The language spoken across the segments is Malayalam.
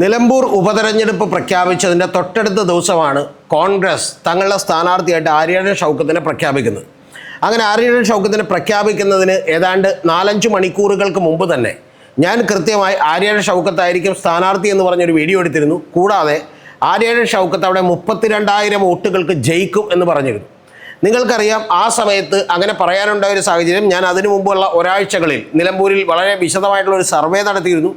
നിലമ്പൂർ ഉപതെരഞ്ഞെടുപ്പ് പ്രഖ്യാപിച്ചതിന്റെ തൊട്ടടുത്ത ദിവസമാണ് കോൺഗ്രസ് തങ്ങളുടെ സ്ഥാനാർത്ഥിയായിട്ട് ആര്യാടൻ ഷൗക്കത്തിനെ പ്രഖ്യാപിക്കുന്നത്. അങ്ങനെ ആര്യാടൻ ഷൗക്കത്തിനെ പ്രഖ്യാപിക്കുന്നതിന് ഏതാണ്ട് നാലഞ്ച് മണിക്കൂറുകൾക്ക് മുമ്പ് തന്നെ ഞാൻ കൃത്യമായി ആര്യാടൻ ഷൗക്കത്തായിരിക്കും സ്ഥാനാർത്ഥി എന്ന് പറഞ്ഞൊരു വീഡിയോ എടുത്തിരുന്നു. കൂടാതെ ആര്യാടൻ ഷൗക്കത്ത് അവിടെ മുപ്പത്തിരണ്ടായിരം വോട്ടുകൾക്ക് ജയിക്കും എന്ന് പറഞ്ഞിരുന്നു. നിങ്ങൾക്കറിയാം ആ സമയത്ത് അങ്ങനെ പറയാനുണ്ടായ ഒരു സാഹചര്യം ഞാൻ അതിനു മുമ്പുള്ള ഒരാഴ്ചകളിൽ നിലമ്പൂരിൽ വളരെ വിശദമായിട്ടുള്ള ഒരു സർവേ നടത്തിയിരുന്നു.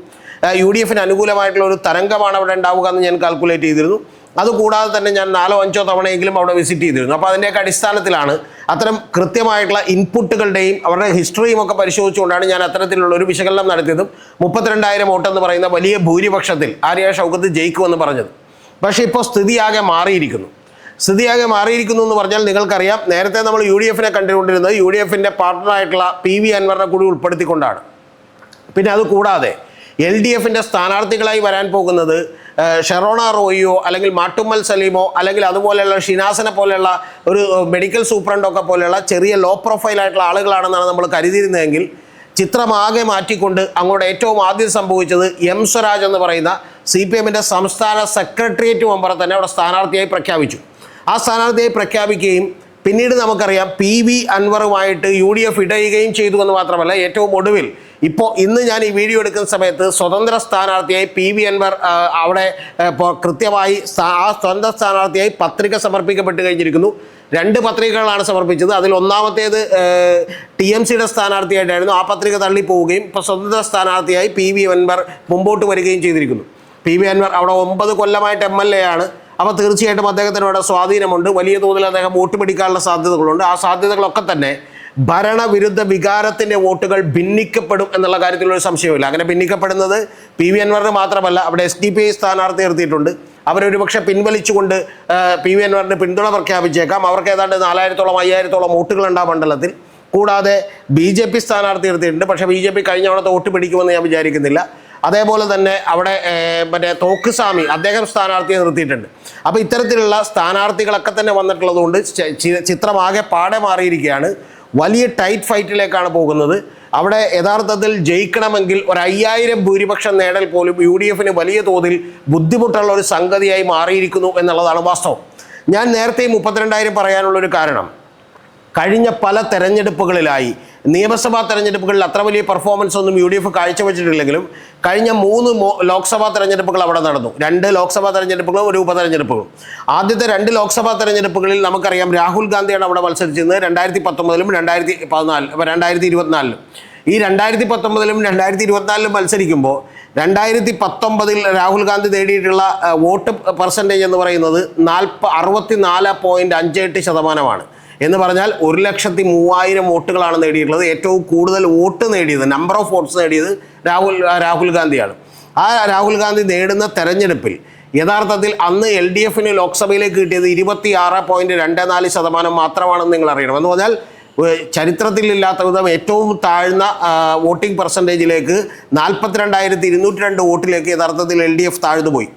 യു ഡി എഫിന് അനുകൂലമായിട്ടുള്ള ഒരു തരംഗമാണ് അവിടെ ഉണ്ടാവുക എന്ന് ഞാൻ കാൽക്കുലേറ്റ് ചെയ്തിരുന്നു. അതുകൂടാതെ തന്നെ ഞാൻ നാലോ അഞ്ചോ തവണയെങ്കിലും അവിടെ വിസിറ്റ് ചെയ്തിരുന്നു. അപ്പോൾ അതിന്റെയൊക്കെ അടിസ്ഥാനത്തിലാണ് അത്തരം കൃത്യമായിട്ടുള്ള ഇൻപുട്ടുകളുടെയും അവരുടെ ഹിസ്റ്ററിയും ഒക്കെ പരിശോധിച്ചുകൊണ്ടാണ് ഞാൻ അത്തരത്തിലുള്ള ഒരു വിശകലനം നടത്തിയതും. മുപ്പത്തിരണ്ടായിരം വോട്ടെന്ന് പറയുന്ന വലിയ ഭൂരിപക്ഷത്തിൽ ആര്യ ഷൗക്കത്ത് ജയിക്കുമെന്ന് പറഞ്ഞത്. പക്ഷേ ഇപ്പോൾ സ്ഥിതിയാകെ മാറിയിരിക്കുന്നു. സ്ഥിതിയാകെ മാറിയിരിക്കുന്നു എന്ന് പറഞ്ഞാൽ നിങ്ങൾക്കറിയാം നേരത്തെ നമ്മൾ യു ഡി എഫിനെ കണ്ടുകൊണ്ടിരുന്നത് യു ഡി എഫിന്റെ പാർട്ട്ണറായിട്ടുള്ള പി വി അൻവറിനെ കൂടി ഉൾപ്പെടുത്തിക്കൊണ്ടാണ്. പിന്നെ അത് കൂടാതെ എൽ ഡി എഫിന്റെ സ്ഥാനാർത്ഥികളായി വരാൻ പോകുന്നത് ഷെറോണ റോയിയോ അല്ലെങ്കിൽ മാട്ടുമ്മൽ സലീമോ അല്ലെങ്കിൽ അതുപോലെയുള്ള ഷിനാസനെ പോലെയുള്ള ഒരു മെഡിക്കൽ സൂപ്രണ്ടൊക്കെ പോലെയുള്ള ചെറിയ ലോ പ്രൊഫൈൽ ആയിട്ടുള്ള ആളുകളാണെന്നാണ് നമ്മൾ കരുതിയിരുന്നതെങ്കിൽ ചിത്രമാകെ മാറ്റിക്കൊണ്ട് അങ്ങോട്ട് ഏറ്റവും ആദ്യം സംഭവിച്ചത് എം സ്വരാജ് എന്ന് പറയുന്ന സി പി എമ്മിന്റെ സംസ്ഥാന സെക്രട്ടേറിയറ്റ് മെമ്പറെ തന്നെ അവിടെ സ്ഥാനാർത്ഥിയായി പ്രഖ്യാപിച്ചു. ആ സ്ഥാനാർത്ഥിയായി പ്രഖ്യാപിക്കുകയും പിന്നീട് നമുക്കറിയാം പി വി അൻവറുമായിട്ട് യു ഡി എഫ് ഇടയുകയും ചെയ്തു എന്ന് മാത്രമല്ല ഏറ്റവും ഒടുവിൽ ഇപ്പോൾ ഇന്ന് ഞാൻ ഈ വീഡിയോ എടുക്കുന്ന സമയത്ത് സ്വതന്ത്ര സ്ഥാനാർത്ഥിയായി പി വി അൻവർ അവിടെ കൃത്യമായി ആ സ്വതന്ത്ര സ്ഥാനാർത്ഥിയായി പത്രിക സമർപ്പിക്കപ്പെട്ട് കഴിഞ്ഞിരിക്കുന്നു. രണ്ട് പത്രികകളാണ് സമർപ്പിച്ചത്. അതിൽ ഒന്നാമത്തേത് ടി എം സിയുടെ സ്ഥാനാർത്ഥിയായിട്ടായിരുന്നു ആ പത്രിക തള്ളിപ്പോവുകയും ഇപ്പോൾ സ്വതന്ത്ര സ്ഥാനാർത്ഥിയായി പി വി അൻവർ മുമ്പോട്ട് വരികയും ചെയ്തിരിക്കുന്നു. പി വി അൻവർ അവിടെ ഒമ്പത് കൊല്ലമായിട്ട് എം എൽ എ ആണ്. അപ്പോൾ തീർച്ചയായിട്ടും അദ്ദേഹത്തിന് അവിടെ സ്വാധീനമുണ്ട്. വലിയ തോതിൽ അദ്ദേഹം വോട്ട് പിടിക്കാനുള്ള സാധ്യതകളുണ്ട്. ആ സാധ്യതകളൊക്കെ തന്നെ ഭരണവിരുദ്ധ വികാരത്തിന്റെ വോട്ടുകൾ ഭിന്നിക്കപ്പെടും എന്നുള്ള കാര്യത്തിലൊരു സംശയമില്ല അങ്ങനെ ഭിന്നിക്കപ്പെടുന്നത് പി വി അൻവറിന് മാത്രമല്ല അവിടെ എസ് ഡി പി ഐ സ്ഥാനാർത്ഥി നിർത്തിയിട്ടുണ്ട്. അവരൊരു പക്ഷേ പിൻവലിച്ചുകൊണ്ട് പി വി അൻവറിന് പിന്തുണ പ്രഖ്യാപിച്ചേക്കാം. അവർക്ക് ഏതാണ്ട് നാലായിരത്തോളം അയ്യായിരത്തോളം വോട്ടുകൾ ഉണ്ടാ മണ്ഡലത്തിൽ. കൂടാതെ ബി ജെ പി സ്ഥാനാർത്ഥി നിർത്തിയിട്ടുണ്ട്. പക്ഷേ ബി ജെ പി കഴിഞ്ഞ തവണത്തെ വോട്ട് പിടിക്കുമെന്ന് ഞാൻ വിചാരിക്കുന്നില്ല. അതേപോലെ തന്നെ അവിടെ മറ്റേ തോക്കുസ്വാമി അദ്ദേഹം സ്ഥാനാർത്ഥിയെ നിർത്തിയിട്ടുണ്ട്. അപ്പോൾ ഇത്തരത്തിലുള്ള സ്ഥാനാർത്ഥികളൊക്കെ തന്നെ വന്നിട്ടുള്ളതുകൊണ്ട് ചിത്രമാകെ പാടെ മാറിയിരിക്കുകയാണ്. വലിയ ടൈറ്റ് ഫൈറ്റിലേക്കാണ് പോകുന്നത്. അവിടെ യഥാർത്ഥത്തിൽ ജയിക്കണമെങ്കിൽ ഒരു അയ്യായിരം ഭൂരിപക്ഷം നേടൽ പോലും യു ഡി എഫിന് വലിയ തോതിൽ ബുദ്ധിമുട്ടുള്ള ഒരു സംഗതിയായി മാറിയിരിക്കുന്നു എന്നുള്ളതാണ് വാസ്തവം. ഞാൻ നേരത്തെ മുപ്പത്തിരണ്ടായിരം പറയാനുള്ളൊരു കാരണം. കഴിഞ്ഞ പല തെരഞ്ഞെടുപ്പുകളിലായി നിയമസഭാ തെരഞ്ഞെടുപ്പുകളിൽ അത്ര വലിയ പെർഫോമൻസ് ഒന്നും യു ഡി എഫ് കാഴ്ചവെച്ചിട്ടില്ലെങ്കിലും കഴിഞ്ഞ മൂന്ന് ലോക്സഭാ തെരഞ്ഞെടുപ്പുകൾ അവിടെ നടന്നു. രണ്ട് ലോക്സഭാ തെരഞ്ഞെടുപ്പുകളും ഒരു ഉപതെരഞ്ഞെടുപ്പുകളും. ആദ്യത്തെ രണ്ട് ലോക്സഭാ തെരഞ്ഞെടുപ്പുകളിൽ നമുക്കറിയാം രാഹുൽ ഗാന്ധിയാണ് അവിടെ മത്സരിച്ചിരുന്നത്. രണ്ടായിരത്തി പത്തൊമ്പതിലും രണ്ടായിരത്തി പതിനാല് രണ്ടായിരത്തി ഇരുപത്തിനാലിലും ഈ രണ്ടായിരത്തി പത്തൊമ്പതിലും രണ്ടായിരത്തി ഇരുപത്തിനാലിലും മത്സരിക്കുമ്പോൾ രണ്ടായിരത്തി പത്തൊമ്പതിൽ രാഹുൽ ഗാന്ധി നേടിയിട്ടുള്ള വോട്ട് പെർസെന്റേജ് എന്ന് പറയുന്നത് നാൽപ്പ അറുപത്തി നാല് പോയിന്റ് അഞ്ച് എട്ട് ശതമാനമാണ്. എന്ന് പറഞ്ഞാൽ ഒരു ലക്ഷത്തി മൂവായിരം വോട്ടുകളാണ് നേടിയിട്ടുള്ളത്. ഏറ്റവും കൂടുതൽ വോട്ട് നേടിയത് നമ്പർ ഓഫ് വോട്ട്സ് നേടിയത് രാഹുൽ രാഹുൽ ഗാന്ധിയാണ്. ആ രാഹുൽ ഗാന്ധി നേടുന്ന തെരഞ്ഞെടുപ്പിൽ യഥാർത്ഥത്തിൽ അന്ന് എൽ ഡി എഫിന് ലോക്സഭയിലേക്ക് കിട്ടിയത് ഇരുപത്തി ആറ് പോയിന്റ് രണ്ട് നാല് ശതമാനം മാത്രമാണെന്ന് നിങ്ങൾ അറിയണം. എന്ന് പറഞ്ഞാൽ ചരിത്രത്തിലില്ലാത്ത വിധം ഏറ്റവും താഴ്ന്ന വോട്ടിംഗ് പെർസെന്റേജിലേക്ക് നാൽപ്പത്തിരണ്ടായിരത്തി ഇരുന്നൂറ്റി രണ്ട് വോട്ടിലേക്ക് യഥാർത്ഥത്തിൽ എൽ ഡി എഫ് താഴ്ന്നു പോയി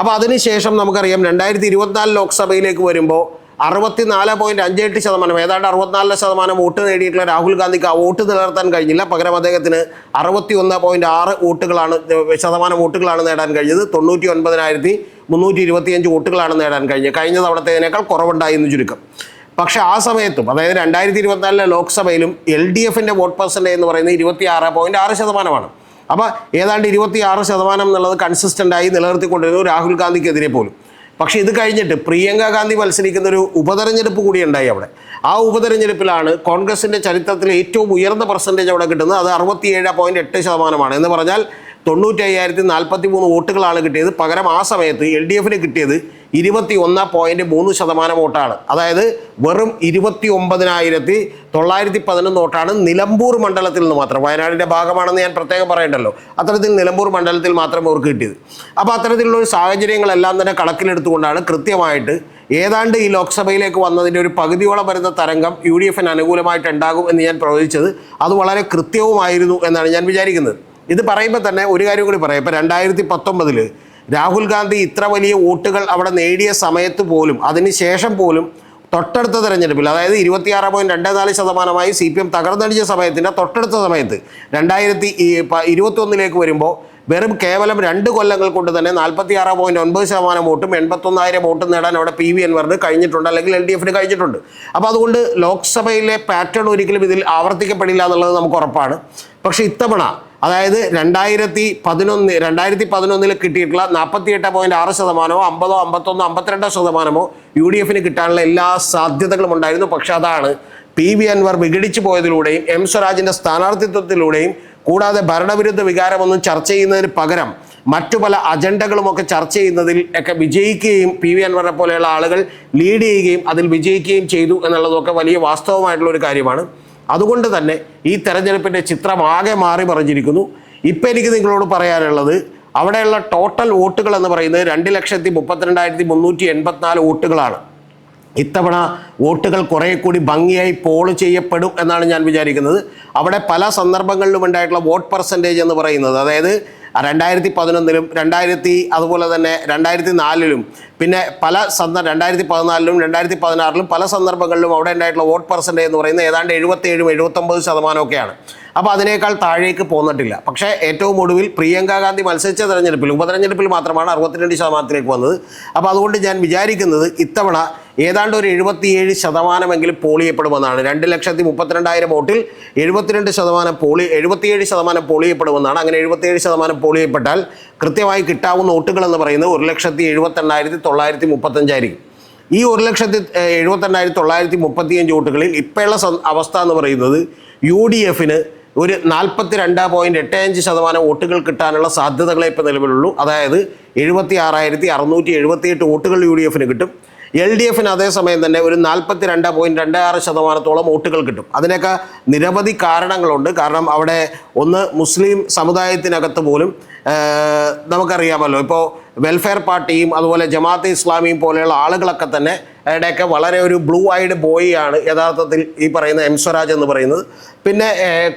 അപ്പോൾ അതിനുശേഷം നമുക്കറിയാം രണ്ടായിരത്തി ഇരുപത്തിനാല് ലോക്സഭയിലേക്ക് വരുമ്പോൾ അറുപത്തിനാല് പോയിന്റ് അഞ്ച് എട്ട് ശതമാനം ഏതാണ്ട് അറുപത്തിനാല് ശതമാനം വോട്ട് നേടിയിട്ടുള്ള രാഹുൽ ഗാന്ധിക്ക് ആ വോട്ട് നിലനിർത്താൻ കഴിഞ്ഞില്ല. പകരം അദ്ദേഹത്തിന് അറുപത്തി ഒന്ന് പോയിന്റ് ആറ് വോട്ടുകളാണ് ശതമാനം വോട്ടുകളാണ് നേടാൻ കഴിഞ്ഞത്. തൊണ്ണൂറ്റി ഒൻപതിനായിരത്തി മുന്നൂറ്റി ഇരുപത്തിയഞ്ച് വോട്ടുകളാണ് നേടാൻ കഴിഞ്ഞത്. കഴിഞ്ഞ തവണത്തേതിനേക്കാൾ കുറവുണ്ടായി എന്ന് ചുരുക്കം. പക്ഷേ ആ സമയത്തും അതായത് രണ്ടായിരത്തി ഇരുപത്തിനാലിലെ ലോക്സഭയിലും എൽ ഡി എഫിന്റെ വോട്ട് പെർസെന്റേജ് എന്ന് പറയുന്നത് ഇരുപത്തി ആറ് പോയിന്റ് ആറ് ശതമാനമാണ്. അപ്പോൾ ഏതാണ്ട് ഇരുപത്തി ആറ് ശതമാനം എന്നുള്ളത് കൺസിസ്റ്റന്റായി നിലനിർത്തിക്കൊണ്ടിരുന്നു രാഹുൽ ഗാന്ധിക്കെതിരെ പോലും. പക്ഷേ ഇത് കഴിഞ്ഞിട്ട് പ്രിയങ്ക ഗാന്ധി മത്സരിക്കുന്ന ഒരു ഉപതെരഞ്ഞെടുപ്പ് കൂടി ഉണ്ടായി അവിടെ. ആ ഉപതെരഞ്ഞെടുപ്പിലാണ് കോൺഗ്രസിന്റെ ചരിത്രത്തിലെ ഏറ്റവും ഉയർന്ന പെർസെന്റേജ് അവിടെ കിട്ടുന്നത്. അത് അറുപത്തിയേഴ് പോയിന്റ് എട്ട് ശതമാനമാണ്. എന്ന് പറഞ്ഞാൽ തൊണ്ണൂറ്റി അയ്യായിരത്തി നാൽപ്പത്തി മൂന്ന് വോട്ടുകളാണ് കിട്ടിയത്. പകരം ആ സമയത്ത് എൽ ഡി എഫിന് കിട്ടിയത് ഇരുപത്തി ഒന്ന് പോയിന്റ് മൂന്ന് ശതമാനം വോട്ടാണ്. അതായത് വെറും ഇരുപത്തി ഒമ്പതിനായിരത്തി തൊള്ളായിരത്തി പതിനൊന്ന് വോട്ടാണ് നിലമ്പൂർ മണ്ഡലത്തിൽ നിന്ന് മാത്രം. വയനാടിന്റെ ഭാഗമാണെന്ന് ഞാൻ പ്രത്യേകം പറയണ്ടല്ലോ. അത്തരത്തിൽ നിലമ്പൂർ മണ്ഡലത്തിൽ മാത്രം അവർക്ക് കിട്ടിയത്. അപ്പോൾ അത്തരത്തിലുള്ള ഒരു സാഹചര്യങ്ങളെല്ലാം തന്നെ കണക്കിലെടുത്തുകൊണ്ടാണ് കൃത്യമായിട്ട് ഏതാണ്ട് ഈ ലോക്സഭയിലേക്ക് വന്നതിന്റെ ഒരു പകുതിയോളം വരുന്ന തരംഗം യു ഡി എഫിന് അനുകൂലമായിട്ട് ഉണ്ടാകും എന്ന് ഞാൻ പ്രവചിച്ചത്. അത് വളരെ കൃത്യവുമായിരുന്നു എന്നാണ് ഞാൻ വിചാരിക്കുന്നത്. ഇത് പറയുമ്പോൾ തന്നെ ഒരു കാര്യം കൂടി പറയാം. ഇപ്പോൾ രണ്ടായിരത്തി പത്തൊമ്പതിൽ രാഹുൽ ഗാന്ധി ഇത്ര വലിയ വോട്ടുകൾ അവിടെ നേടിയ സമയത്ത് പോലും അതിന് ശേഷം പോലും തൊട്ടടുത്ത തെരഞ്ഞെടുപ്പിൽ അതായത് ഇരുപത്തിയാറ് പോയിന്റ് രണ്ട് നാല് ശതമാനമായി സി പി എം തകർന്നടിച്ച സമയത്തിന്റെ തൊട്ടടുത്ത സമയത്ത് രണ്ടായിരത്തി ഇരുപത്തി ഒന്നിലേക്ക് വരുമ്പോൾ വെറും കേവലം രണ്ട് കൊല്ലങ്ങൾ കൊണ്ട് തന്നെ നാൽപ്പത്തി ആറ് പോയിന്റ് ഒൻപത് ശതമാനം വോട്ടും എൺപത്തൊന്നായിരം വോട്ടും നേടാൻ അവിടെ പി വി എൻവറിന് കഴിഞ്ഞിട്ടുണ്ട് അല്ലെങ്കിൽ എൽ ഡി എഫിന് കഴിഞ്ഞിട്ടുണ്ട്. അപ്പോൾ അതുകൊണ്ട് ലോക്സഭയിലെ പാറ്റേൺ ഒരിക്കലും ഇതിൽ ആവർത്തിക്കപ്പെടില്ല എന്നുള്ളത് നമുക്ക് ഉറപ്പാണ്. പക്ഷേ ഇത്തവണ അതായത് രണ്ടായിരത്തി പതിനൊന്ന് രണ്ടായിരത്തി പതിനൊന്നിൽ കിട്ടിയിട്ടുള്ള നാൽപ്പത്തി എട്ട് പോയിന്റ് ആറ് ശതമാനമോ അമ്പതോ അമ്പത്തൊന്നോ അമ്പത്തിരണ്ടോ ശതമാനമോ യു ഡി എഫിന് കിട്ടാനുള്ള എല്ലാ സാധ്യതകളും ഉണ്ടായിരുന്നു. പക്ഷെ അതാണ് പി വി അൻവർ വിഘടിച്ചു പോയതിലൂടെയും എം സ്വരാജിന്റെ സ്ഥാനാർത്ഥിത്വത്തിലൂടെയും കൂടാതെ ഭരണവിരുദ്ധ വികാരമൊന്നും ചർച്ച ചെയ്യുന്നതിന് പകരം മറ്റു പല അജണ്ടകളുമൊക്കെ ചർച്ച ചെയ്യുന്നതിൽ ഒക്കെ വിജയിക്കുകയും പി വി അൻവറിനെ പോലെയുള്ള ആളുകൾ ലീഡ് ചെയ്യുകയും അതിൽ വിജയിക്കുകയും ചെയ്തു എന്നുള്ളതൊക്കെ വലിയ വാസ്തവമായിട്ടുള്ള ഒരു കാര്യമാണ്. അതുകൊണ്ട് തന്നെ ഈ തെരഞ്ഞെടുപ്പിന്റെ ചിത്രം ആകെ മാറി മറിഞ്ഞിരിക്കുന്നു. ഇപ്പം എനിക്ക് നിങ്ങളോട് പറയാനുള്ളത് അവിടെയുള്ള ടോട്ടൽ വോട്ടുകൾ എന്ന് പറയുന്നത് രണ്ട് ലക്ഷത്തി മുപ്പത്തിരണ്ടായിരത്തി മുന്നൂറ്റി എൺപത്തിനാല് വോട്ടുകളാണ്. ഇത്തവണ വോട്ടുകൾ കുറേ കൂടി ഭംഗിയായി പോൾ ചെയ്യപ്പെടും എന്നാണ് ഞാൻ വിചാരിക്കുന്നത്. അവിടെ പല സന്ദർഭങ്ങളിലും ഉണ്ടായിട്ടുള്ള വോട്ട് പെർസെന്റേജ് എന്ന് പറയുന്നത്. അതായത് രണ്ടായിരത്തി പതിനൊന്നിലും രണ്ടായിരത്തി അതുപോലെ തന്നെ രണ്ടായിരത്തി നാലിലും പിന്നെ പല സന്ദർഭം രണ്ടായിരത്തി പതിനാലിലും രണ്ടായിരത്തി പതിനാറിലും പല സന്ദർഭങ്ങളിലും അവിടെ ഉണ്ടായിട്ടുള്ള വോട്ട് പെർസെന്റേജ് എന്ന് പറയുന്നത് ഏതാണ്ട് എഴുപത്തേഴും എഴുപത്തൊമ്പത് ശതമാനമൊക്കെയാണ്. അപ്പോൾ അതിനേക്കാൾ താഴേക്ക് പോന്നിട്ടില്ല. പക്ഷേ ഏറ്റവും ഒടുവിൽ പ്രിയങ്ക ഗാന്ധി മത്സരിച്ച തെരഞ്ഞെടുപ്പിൽ ഉപതെരഞ്ഞെടുപ്പിൽ മാത്രമാണ് അറുപത്തിരണ്ട് ശതമാനത്തിലേക്ക് വന്നത്. അപ്പോൾ അതുകൊണ്ട് ഞാൻ വിചാരിക്കുന്നത് ഇത്തവണ ഏതാണ്ട് ഒരു എഴുപത്തിയേഴ് ശതമാനമെങ്കിലും പോൾ ചെയ്യപ്പെടുമെന്നാണ്. രണ്ട് ലക്ഷത്തി മുപ്പത്തിരണ്ടായിരം വോട്ടിൽ എഴുപത്തിരണ്ട് ശതമാനം പോളി എഴുപത്തിയേഴ് ശതമാനം പോൾ ചെയ്യപ്പെടുമെന്നാണ്. അങ്ങനെ എഴുപത്തിയേഴ് ശതമാനം പോൾ ചെയ്യപ്പെട്ടാൽ കൃത്യമായി കിട്ടാവുന്ന വോട്ടുകൾ എന്ന് പറയുന്നത് ഒരു ലക്ഷത്തി എഴുപത്തെണ്ണായിരത്തി തൊള്ളായിരത്തി മുപ്പത്തഞ്ചായിരിക്കും. ഈ ഒരു ലക്ഷത്തി എഴുപത്തെണ്ണായിരത്തി തൊള്ളായിരത്തി മുപ്പത്തിയഞ്ച് വോട്ടുകളിൽ ഇപ്പോഴുള്ള അവസ്ഥ എന്ന് പറയുന്നത് യു ഡി എഫിന് ഒരു നാൽപ്പത്തി രണ്ട് പോയിന്റ് എട്ട് അഞ്ച് ശതമാനം വോട്ടുകൾ കിട്ടാനുള്ള സാധ്യതകളെ ഇപ്പോൾ നിലവിലുള്ളൂ. അതായത് എഴുപത്തി ആറായിരത്തി അറുന്നൂറ്റി എഴുപത്തിയെട്ട് വോട്ടുകൾ യു ഡി എഫിന് കിട്ടും. എൽ ഡി എഫിന് അതേസമയം തന്നെ ഒരു നാൽപ്പത്തി രണ്ട് പോയിന്റ് രണ്ട് ആറ് ശതമാനത്തോളം വോട്ടുകൾ കിട്ടും. അതിനൊക്കെ നിരവധി കാരണങ്ങളുണ്ട്. കാരണം അവിടെ ഒന്ന് മുസ്ലിം സമുദായത്തിനകത്ത് പോലും നമുക്കറിയാമല്ലോ. ഇപ്പോൾ വെൽഫെയർ പാർട്ടിയും അതുപോലെ ജമാഅത്തെ ഇസ്ലാമിയും പോലെയുള്ള ആളുകളൊക്കെ തന്നെ ഇടയ്ക്ക് വളരെ ഒരു ബ്ലൂ ഐഡ് ബോയിയാണ് യഥാർത്ഥത്തിൽ ഈ പറയുന്ന എം സ്വരാജ് എന്ന് പറയുന്നത്. പിന്നെ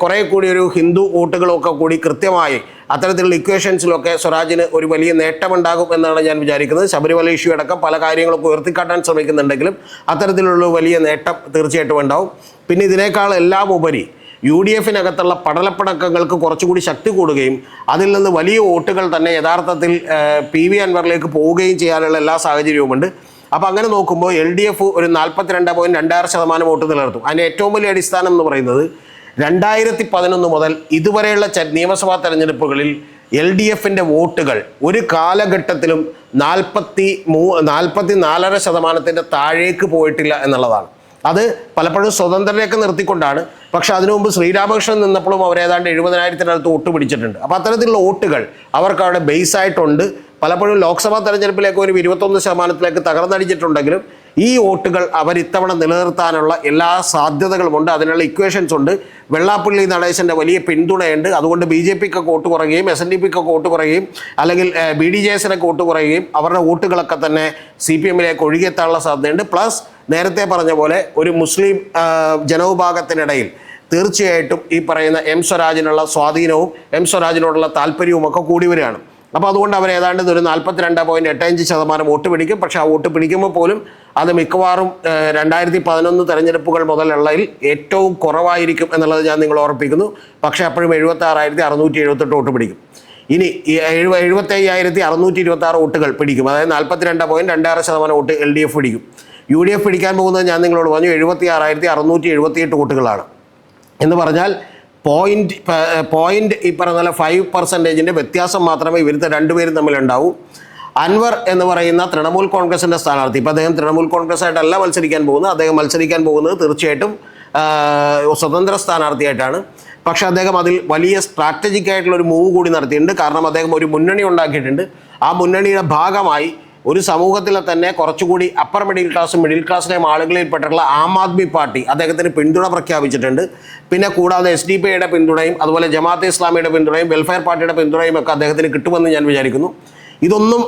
കുറേ കൂടി ഒരു ഹിന്ദു വോട്ടുകളൊക്കെ കൂടി കൃത്യമായി അത്തരത്തിലുള്ള ഇക്വേഷൻസിലൊക്കെ സ്വരാജിന് ഒരു വലിയ നേട്ടമുണ്ടാകും എന്നാണ് ഞാൻ വിചാരിക്കുന്നത്. ശബരിമല ഇഷ്യൂ അടക്കം പല കാര്യങ്ങളൊക്കെ ഉയർത്തിക്കാട്ടാൻ ശ്രമിക്കുന്നുണ്ടെങ്കിലും അത്തരത്തിലുള്ള വലിയ നേട്ടം തീർച്ചയായിട്ടും ഉണ്ടാവും. പിന്നെ ഇതിനേക്കാൾ എല്ലാം ഉപരി യു ഡി എഫിനകത്തുള്ള പടലപ്പടക്കങ്ങൾക്ക് കുറച്ചുകൂടി ശക്തി കൂടുകയും അതിൽ നിന്ന് വലിയ വോട്ടുകൾ തന്നെ യഥാർത്ഥത്തിൽ പി വി അൻവറിലേക്ക് പോവുകയും ചെയ്യാനുള്ള എല്ലാ സാഹചര്യവുമുണ്ട്. അപ്പോൾ അങ്ങനെ നോക്കുമ്പോൾ എൽ ഡി എഫ് ഒരു നാൽപ്പത്തിരണ്ട് പോയിന്റ് രണ്ടാറ് ശതമാനം വോട്ട് നിലനിർത്തും. അതിന്റെ ഏറ്റവും വലിയ അടിസ്ഥാനം എന്ന് പറയുന്നത് രണ്ടായിരത്തി പതിനൊന്ന് മുതൽ ഇതുവരെയുള്ള നിയമസഭാ തെരഞ്ഞെടുപ്പുകളിൽ എൽ ഡി എഫിന്റെ വോട്ടുകൾ ഒരു കാലഘട്ടത്തിലും നാൽപ്പത്തി മൂ നാൽപ്പത്തി നാലര ശതമാനത്തിന്റെ താഴേക്ക് പോയിട്ടില്ല എന്നുള്ളതാണ്. അത് പലപ്പോഴും സ്വതന്ത്രരെയൊക്കെ നിർത്തിക്കൊണ്ടാണ്. പക്ഷെ അതിനു മുമ്പ് ശ്രീരാമകൃഷ്ണൻ നിന്നപ്പോഴും അവർ ഏതാണ്ട് എഴുപതിനായിരത്തിനടുത്ത് വോട്ട് പിടിച്ചിട്ടുണ്ട്. അപ്പോൾ അത്തരത്തിലുള്ള വോട്ടുകൾ അവർക്ക് അവിടെ ബേസ് ആയിട്ടുണ്ട്. പലപ്പോഴും ലോക്സഭാ തെരഞ്ഞെടുപ്പിലേക്ക് ഒരു ഇരുപത്തൊന്ന് ശതമാനത്തിലേക്ക് തകർന്നടിച്ചിട്ടുണ്ടെങ്കിലും ഈ വോട്ടുകൾ അവർ ഇത്തവണ നിലനിർത്താനുള്ള എല്ലാ സാധ്യതകളുമുണ്ട് അതിനുള്ള ഇക്വേഷൻസ് ഉണ്ട്. വെള്ളാപ്പള്ളി നടേശന്റെ വലിയ പിന്തുണയുണ്ട്. അതുകൊണ്ട് ബി ജെ പിക്ക് വോട്ട് കുറയുകയും എസ് എൻ ഡി പിക്ക് വോട്ട് കുറയുകയും അല്ലെങ്കിൽ ബി ഡി ജെ എസിനൊക്കെ വോട്ട് കുറയുകയും അവരുടെ വോട്ടുകളൊക്കെ തന്നെ സി പി എമ്മിലേക്ക് ഒഴുകിയെത്താനുള്ള സാധ്യതയുണ്ട്. പ്ലസ് നേരത്തെ പറഞ്ഞ പോലെ ഒരു മുസ്ലിം ജനവിഭാഗത്തിനിടയിൽ തീർച്ചയായിട്ടും ഈ പറയുന്ന എം സ്വരാജിനുള്ള സ്വാധീനവും എം സ്വരാജിനോടുള്ള താല്പര്യവും ഒക്കെ കൂടി വരികയാണ്. അപ്പോൾ അതുകൊണ്ട് അവർ ഏതാണ്ട് ഒരു നാൽപ്പത്തിരണ്ട് പോയിന്റ് എട്ടഞ്ച് ശതമാനം വോട്ട് പിടിക്കും. പക്ഷേ ആ വോട്ട് പിടിക്കുമ്പോൾ പോലും അത് മിക്കവാറും രണ്ടായിരത്തി പതിനൊന്ന് തെരഞ്ഞെടുപ്പുകൾ മുതലുള്ളതിൽ ഏറ്റവും കുറവായിരിക്കും എന്നുള്ളത് ഞാൻ നിങ്ങൾ ഓർപ്പിക്കുന്നു. പക്ഷേ അപ്പോഴും എഴുപത്തി ആറായിരത്തി അറുന്നൂറ്റി എഴുപത്തെട്ട് വോട്ട് പിടിക്കും. ഇനി എഴുപ അയ്യായിരത്തി അറുന്നൂറ്റി ഇരുപത്തി ആറ് വോട്ടുകൾ പിടിക്കും. അതായത് നാൽപ്പത്തിരണ്ട് പോയിന്റ് രണ്ടാറ് ശതമാനം വോട്ട് എൽ ഡി എഫ് പിടിക്കും. യു ഡി എഫ് പിടിക്കാൻ പോകുന്നത് ഞാൻ നിങ്ങളോട് പറഞ്ഞു എഴുപത്തി ആറായിരത്തി അറുന്നൂറ്റി എഴുപത്തിയെട്ട് വോട്ടുകളാണ്. എന്ന് പറഞ്ഞാൽ പോയിന്റ് പോയിന്റ് ഈ പറഞ്ഞ പോലെ ഫൈവ് പെർസെന്റേജിന്റെ വ്യത്യാസം മാത്രമേ ഇവരുത്തെ രണ്ടുപേരും തമ്മിലുണ്ടാവൂ. അൻവർ എന്ന് പറയുന്ന തൃണമൂൽ കോൺഗ്രസിന്റെ സ്ഥാനാർത്ഥി. ഇപ്പോൾ അദ്ദേഹം തൃണമൂൽ കോൺഗ്രസ് ആയിട്ടല്ല മത്സരിക്കാൻ പോകുന്നത്. അദ്ദേഹം മത്സരിക്കാൻ പോകുന്നത് തീർച്ചയായിട്ടും സ്വതന്ത്ര സ്ഥാനാർത്ഥിയായിട്ടാണ്. പക്ഷെ അദ്ദേഹം അതിൽ വലിയ സ്ട്രാറ്റജിക് ആയിട്ടുള്ള ഒരു മൂവ് കൂടി നടത്തിയിട്ടുണ്ട്. കാരണം അദ്ദേഹം ഒരു മുന്നണി ഉണ്ടാക്കിയിട്ടുണ്ട്. ആ മുന്നണിയുടെ ഭാഗമായി ഒരു സമൂഹത്തിലെ തന്നെ കുറച്ചുകൂടി അപ്പർ മിഡിൽ ക്ലാസ് മിഡിൽ ക്ലാസ്സിലെയും ആളുകളിൽപ്പെട്ടുള്ള ആം ആദ്മി പാർട്ടി അദ്ദേഹത്തിന് പിന്തുണ പ്രഖ്യാപിച്ചിട്ടുണ്ട്. പിന്നെ കൂടാതെ എസ് ഡി പി ഐയുടെ പിന്തുണയും അതുപോലെ ജമാഅത്തെ ഇസ്ലാമിയുടെ പിന്തുണയും വെൽഫെയർ പാർട്ടിയുടെ പിന്തുണയും ഒക്കെ അദ്ദേഹത്തിന് കിട്ടുമെന്ന് ഞാൻ വിചാരിക്കുന്നു. ഇതൊന്നും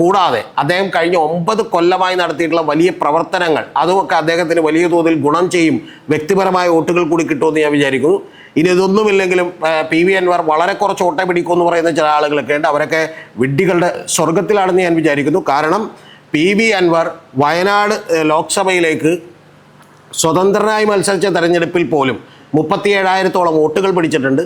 കൂടാതെ അദ്ദേഹം കഴിഞ്ഞ ഒമ്പത് കൊല്ലമായി നടത്തിയിട്ടുള്ള വലിയ പ്രവർത്തനങ്ങൾ അതുമൊക്കെ അദ്ദേഹത്തിന് വലിയ തോതിൽ ഗുണം ചെയ്യും വ്യക്തിപരമായ വോട്ടുകൾ കൂടി കിട്ടുമെന്ന് ഞാൻ വിചാരിക്കുന്നു. ഇനി ഇതൊന്നുമില്ലെങ്കിലും പി വി അൻവർ വളരെ കുറച്ച് ഓട്ടം പിടിക്കും എന്ന് പറയുന്ന ചില ആളുകളൊക്കെ ഉണ്ട്. അവരൊക്കെ വിഡ്ഢികളുടെ സ്വർഗത്തിലാണെന്ന് ഞാൻ വിചാരിക്കുന്നു. കാരണം പി വി അൻവർ വയനാട് ലോക്സഭയിലേക്ക് സ്വതന്ത്രനായി മത്സരിച്ച തെരഞ്ഞെടുപ്പിൽ പോലും മുപ്പത്തി ഏഴായിരത്തോളം വോട്ടുകൾ പിടിച്ചിട്ടുണ്ട്.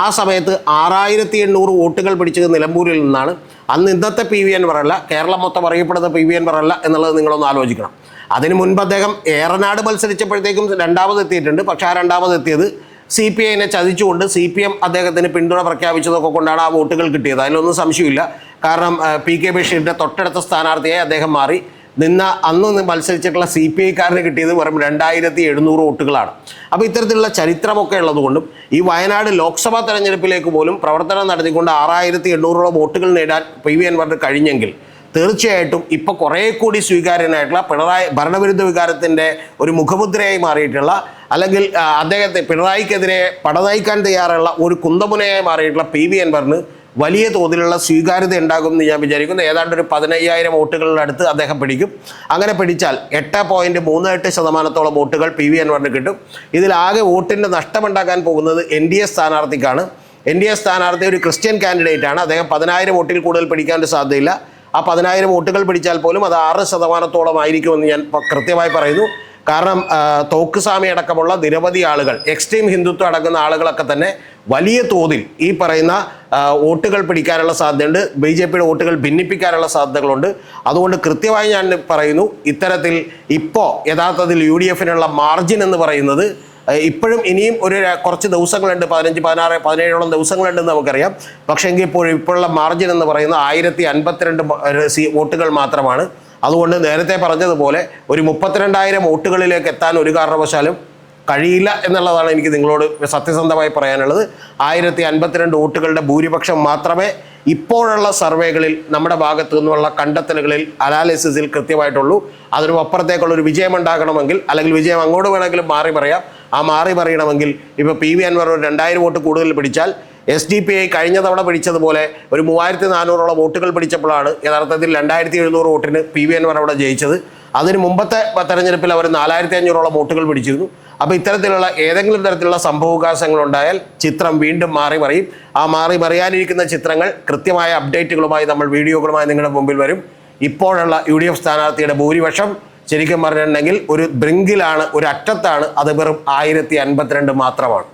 ആ സമയത്ത് ആറായിരത്തി എണ്ണൂറ് വോട്ടുകൾ പിടിച്ചത് നിലമ്പൂരിൽ നിന്നാണ്. അന്ന് ഇന്നത്തെ പി വി അൻവർ അല്ല കേരളം മൊത്തം അറിയപ്പെടുന്ന പി വി അൻവർ അല്ല എന്നുള്ളത് നിങ്ങളൊന്ന് ആലോചിക്കണം. അതിന് മുൻപ് അദ്ദേഹം ഏറനാട് മത്സരിച്ചപ്പോഴത്തേക്കും രണ്ടാമത് എത്തിയിട്ടുണ്ട് പക്ഷേ ആ രണ്ടാമത് എത്തിയത് സി പി ഐനെ ചതിച്ചുകൊണ്ട് സി പി എം അദ്ദേഹത്തിന് പിന്തുണ പ്രഖ്യാപിച്ചതൊക്കെ കൊണ്ടാണ് ആ വോട്ടുകൾ കിട്ടിയത്. അതിലൊന്നും സംശയമില്ല കാരണം പി കെ ബഷീറിന്റെ തൊട്ടടുത്ത സ്ഥാനാർത്ഥിയായി അദ്ദേഹം മാറി. നിന്ന അന്ന് മത്സരിച്ചിട്ടുള്ള സി പി ഐക്കാരന് കിട്ടിയത് വെറും രണ്ടായിരത്തി എഴുന്നൂറ് വോട്ടുകളാണ്. അപ്പോൾ ഇത്തരത്തിലുള്ള ചരിത്രമൊക്കെ ഉള്ളതുകൊണ്ടും ഈ വയനാട് ലോക്സഭാ തെരഞ്ഞെടുപ്പിലേക്ക് പോലും പ്രവർത്തനം നടത്തിക്കൊണ്ട് ആറായിരത്തി എണ്ണൂറോളം വോട്ടുകൾ നേടാൻ പി വി അൻവറിന് കഴിഞ്ഞെങ്കിൽ തീർച്ചയായിട്ടും ഇപ്പോൾ കുറേ കൂടി സ്വീകാര്യനായിട്ടുള്ള പിണറായി ഭരണവിരുദ്ധ വികാരത്തിന്റെ ഒരു മുഖമുദ്രയായി മാറിയിട്ടുള്ള അല്ലെങ്കിൽ അദ്ദേഹത്തെ പിണറായിക്കെതിരെ പടനയിക്കാൻ തയ്യാറുള്ള ഒരു കുന്തമുനയായി മാറിയിട്ടുള്ള പി വി അൻവറിന് വലിയ തോതിലുള്ള സ്വീകാര്യത ഉണ്ടാകുമെന്ന് ഞാൻ വിചാരിക്കുന്നു. ഏതാണ്ട് ഒരു പതിനയ്യായിരം വോട്ടുകളുടെ അടുത്ത് അദ്ദേഹം പിടിക്കും. അങ്ങനെ പിടിച്ചാൽ എട്ട് പോയിന്റ് മൂന്ന് എട്ട് ശതമാനത്തോളം വോട്ടുകൾ പി വി അൻവറിന് കിട്ടും. ഇതിലാകെ വോട്ടിന്റെ നഷ്ടമുണ്ടാക്കാൻ പോകുന്നത് എൻ ഡി എ സ്ഥാനാർത്ഥിക്കാണ്. എൻ ഡി എ സ്ഥാനാർത്ഥി ഒരു ക്രിസ്ത്യൻ കാൻഡിഡേറ്റ് ആണ് അദ്ദേഹം പതിനായിരം വോട്ടിൽ കൂടുതൽ പിടിക്കാൻ ഒരു സാധ്യതയില്ല. ആ പതിനായിരം വോട്ടുകൾ പിടിച്ചാൽ പോലും അത് ആറ് ശതമാനത്തോളം ആയിരിക്കുമെന്ന് ഞാൻ കൃത്യമായി പറയുന്നു. കാരണം തോക്കുസ്വാമി അടക്കമുള്ള നിരവധി ആളുകൾ എക്സ്ട്രീം ഹിന്ദുത്വം അടങ്ങുന്ന ആളുകളൊക്കെ തന്നെ വലിയ തോതിൽ ഈ പറയുന്ന വോട്ടുകൾ പിടിക്കാനുള്ള സാധ്യതയുണ്ട്. ബി ജെ പിയുടെ വോട്ടുകൾ ഭിന്നിപ്പിക്കാനുള്ള സാധ്യതകളുണ്ട്. അതുകൊണ്ട് കൃത്യമായി ഞാൻ പറയുന്നു ഇത്തരത്തിൽ ഇപ്പോൾ യഥാർത്ഥത്തിൽ യു ഡി എഫിനുള്ള മാർജിൻ എന്ന് പറയുന്നത് ഇപ്പോഴും ഇനിയും ഒരു കുറച്ച് ദിവസങ്ങളുണ്ട് പതിനഞ്ച് പതിനാറ് പതിനേഴോളം ദിവസങ്ങളുണ്ടെന്ന് നമുക്കറിയാം. പക്ഷേ എങ്കിൽ ഇപ്പോൾ ഇപ്പോഴുള്ള മാർജിൻ എന്ന് പറയുന്നത് ആയിരത്തി അൻപത്തിരണ്ട് സി വോട്ടുകൾ മാത്രമാണ്. അതുകൊണ്ട് നേരത്തെ പറഞ്ഞതുപോലെ ഒരു മുപ്പത്തിരണ്ടായിരം വോട്ടുകളിലേക്ക് എത്താൻ ഒരു കാരണവശാലും കഴിയില്ല എന്നുള്ളതാണ് എനിക്ക് നിങ്ങളോട് സത്യസന്ധമായി പറയാനുള്ളത്. ആയിരത്തി അൻപത്തിരണ്ട് വോട്ടുകളുടെ ഭൂരിപക്ഷം മാത്രമേ ഇപ്പോഴുള്ള സർവേകളിൽ നമ്മുടെ ഭാഗത്തു നിന്നുള്ള കണ്ടെത്തലുകളിൽ അനാലിസിസിൽ കൃത്യമായിട്ടുള്ളൂ. അതിനും അപ്പുറത്തേക്കുള്ള ഒരു വിജയം ഉണ്ടാകണമെങ്കിൽ അല്ലെങ്കിൽ വിജയം അങ്ങോട്ട് വേണമെങ്കിലും മാറി പറയാം. ആ മാറി പറയണമെങ്കിൽ ഇപ്പോൾ പി വി അൻവർ ഒരു രണ്ടായിരം വോട്ട് കൂടുതൽ പിടിച്ചാൽ എസ് ഡി പി ഐ കഴിഞ്ഞ തവണ പിടിച്ചതുപോലെ ഒരു മൂവായിരത്തി നാനൂറോളം വോട്ടുകൾ പിടിച്ചപ്പോഴാണ് യഥാർത്ഥത്തിൽ രണ്ടായിരത്തി എഴുന്നൂറ് വോട്ടിന് പി വി അൻവർ അവിടെ ജയിച്ചത്. അതിന് മുമ്പത്തെ തെരഞ്ഞെടുപ്പിൽ അവർ നാലായിരത്തി അഞ്ഞൂറോളം വോട്ടുകൾ പിടിച്ചിരുന്നു. അപ്പോൾ ഇത്തരത്തിലുള്ള ഏതെങ്കിലും തരത്തിലുള്ള സംഭവവികാസങ്ങൾ ഉണ്ടായാൽ ചിത്രം വീണ്ടും മാറി മറിയും. ആ മാറി മറിയാനിരിക്കുന്ന ചിത്രങ്ങൾ കൃത്യമായ അപ്ഡേറ്റുകളുമായി നമ്മൾ വീഡിയോകളുമായി നിങ്ങളുടെ മുമ്പിൽ വരും. ഇപ്പോഴുള്ള യു ഡി എഫ് സ്ഥാനാർത്ഥിയുടെ ഭൂരിപക്ഷം ശരിക്കും പറഞ്ഞിട്ടുണ്ടെങ്കിൽ ഒരു ബ്രിങ്കിലാണ് ഒരു അറ്റത്താണ് അത് വെറും ആയിരത്തി അൻപത്തിരണ്ട് മാത്രമാണ്.